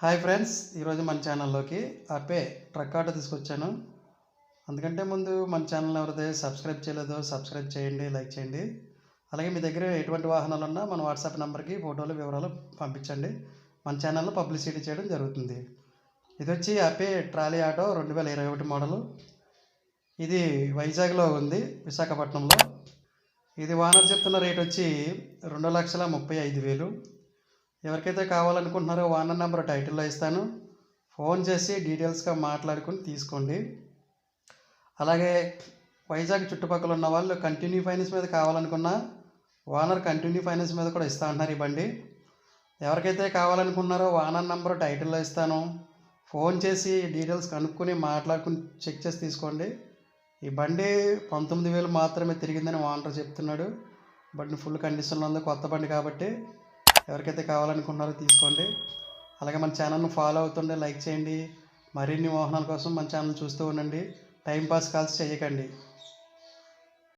Hi friends ఈరోజు మన ఛానల్లోకి అపే ట్రక్ ఆటో తీసుకొచ్చాను. అందుకంటే ముందు మన ఛానల్ ఎవరైతే సబ్స్క్రైబ్ చేయలేదో సబ్స్క్రైబ్ చేయండి లైక్ చేయండి. అలాగే మీ దగ్గర ఎటువంటి వాహనాలు ఉన్నా మన వాట్సాప్ నెంబర్కి ఫోటోలు వివరాలు పంపించండి. మన ఛానల్లో పబ్లిసిటీ చేయడం జరుగుతుంది. ఇది వచ్చి అపే ట్రాలీ ఆటో రెండు వేల ఇరవై ఒకటి మోడలు ఇది వైజాగ్లో ఉంది విశాఖపట్నంలో. ఇది వాహనాలు చెప్తున్న రేట్ వచ్చి రెండు లక్షల ముప్పై ఐదు వేలు. ఎవరికైతే కావాలనుకుంటున్నారో ఓనర్ నెంబర్ టైటిల్లో ఇస్తాను. ఫోన్ చేసి డీటెయిల్స్గా మాట్లాడుకుని తీసుకోండి. అలాగే వైజాగ్ చుట్టుపక్కల ఉన్న వాళ్ళు కంటిన్యూ ఫైనాన్స్ మీద కావాలనుకున్నా ఓనర్ కంటిన్యూ ఫైనాన్స్ మీద కూడా ఇస్తా అంటున్నారు ఈ బండి. ఎవరికైతే కావాలనుకున్నారో ఓనర్ నెంబర్ టైటిల్లో ఇస్తాను. ఫోన్ చేసి డీటెయిల్స్ కనుక్కొని మాట్లాడుకుని చెక్ చేసి తీసుకోండి. ఈ బండి పంతొమ్మిది వేలు మాత్రమే తిరిగిందని ఓనర్ చెప్తున్నాడు. బండి ఫుల్ కండిషన్లో ఉంది కొత్త బండి కాబట్టి ఎవరికైతే కావాలనుకున్నారో తీసుకోండి. అలాగే మన ఛానల్ను ఫాలో అవుతుండే లైక్ చేయండి. మరిన్ని వాహనాల కోసం మన ఛానల్ చూస్తూ ఉండండి. టైం పాస్ కాల్స్ చేయకండి.